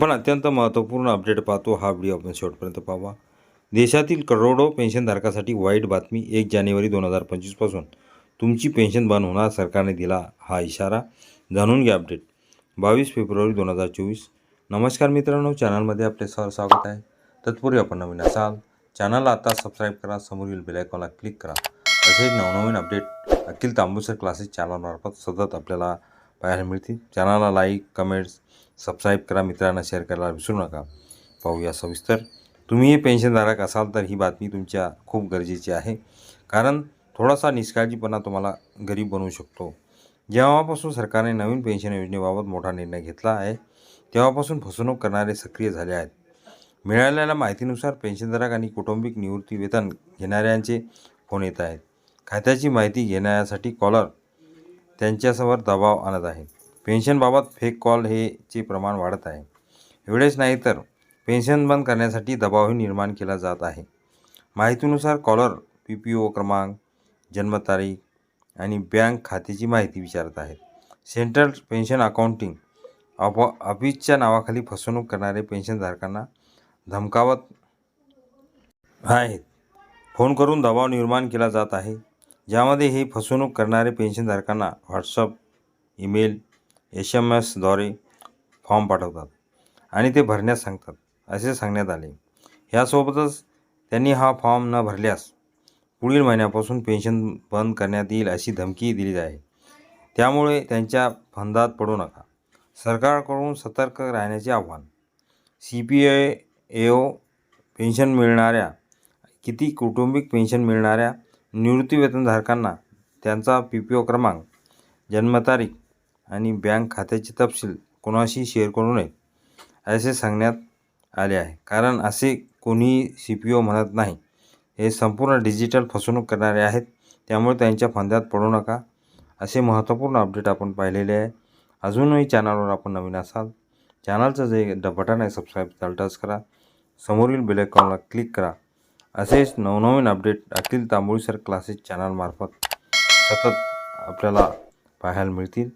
पण अत्यंत महत्त्वपूर्ण अपडेट पाहतो हा व्हिडिओ आपण शेवटपर्यंत पाहावा. देशातील करोडो पेन्शनधारकासाठी वाईट बातमी एक जानेवारी दोन हजार पंचवीसपासून तुमची पेन्शन बंद होणार सरकारने दिला हा इशारा. जाणून घ्या अपडेट. बावीस फेब्रुवारी दोन हजार चोवीस. नमस्कार मित्रांनो चॅनलमध्ये आपले सर स्वागत आहे. तत्पूर्वी आपण नवीन असाल चॅनलला आता सबस्क्राईब करा समोरील बेलायकॉनला क्लिक करा. असे नवनवीन अपडेट अखिल तांबूसर क्लासेस चॅनलमार्फत सतत आपल्याला पाहायला मिळतील. चॅनलला लाईक कमेंट्स सबस्क्राईब करा मित्रांना शेअर करायला विसरू नका. पाहूया सविस्तर. तुम्ही पेन्शनधारक असाल तर ही बातमी तुमच्या खूप गरजेची आहे. कारण थोडासा निष्काळजीपणा तुम्हाला गरीब बनवू शकतो. जेव्हापासून सरकारने नवीन पेन्शन योजनेबाबत मोठा निर्णय घेतला आहे तेव्हापासून फसवणूक करणारे सक्रिय झाले आहेत. मिळालेल्या माहितीनुसार पेन्शनधारक आणि कौटुंबिक निवृत्ती वेतन घेणाऱ्यांचे फोन येत आहेत. खात्याची माहिती घेण्यासाठी कॉलर त्यांच्यासमोर दबाव आणत आहे. पेन्शनबाबत फेक कॉल हे चे प्रमाण वाढत आहे. एवढेच नाही तर पेन्शन बंद करण्यासाठी दबावही निर्माण केला जात आहे. माहितीनुसार कॉलर पी पी ओ क्रमांक जन्मतारीख आणि बँक खात्याची माहिती विचारत आहेत. सेंट्रल पेन्शन अकाउंटिंग अप ऑफिसच्या नावाखाली फसवणूक करणारे पेन्शनधारकांना धमकावत आहेत. फोन करून दबाव निर्माण केला जात आहे. ज्यामध्ये हे फसवणूक करणारे पेन्शनधारकांना व्हॉट्सअप ईमेल एस एम एसद्वारे फॉर्म पाठवतात आणि ते भरण्यास सांगतात असे सांगण्यात आले. यासोबतच त्यांनी हा फॉर्म न भरल्यास पुढील महिन्यापासून पेन्शन बंद करण्यात येईल अशी धमकी दिली आहे. त्यामुळे त्यांच्या फंदात पडू नका. सरकारकडून सतर्क राहण्याचे आव्हान. C P A AO pension मिळणाऱ्या किती कौटुंबिक पेन्शन मिळणाऱ्या निवृत्तीवेतनधारकांना त्यांचा पी पी ओ क्रमांक जन्मतारीख आणि बँक खात्याचे तपशील कोणाशी शेअर करू नये असे सांगण्यात आले आहे. कारण असे कोणीही सी पी ओ म्हणत नाही. हे संपूर्ण डिजिटल फसवणूक करणारे आहेत. त्यामुळे त्यांच्या फंद्यात पडू नका. असे महत्त्वपूर्ण अपडेट आपण पाहिलेले आहे. अजूनही चॅनलवर आपण नवीन असाल चॅनलचं जे बटन आहे सबस्क्राईब त्याला टच करा. समोरील बेलायकॉनला क्लिक करा. असेच नवनवीन update Akhil Tamboli sir classes चॅनलमार्फत सतत आपल्याला पाहायला मिळतील.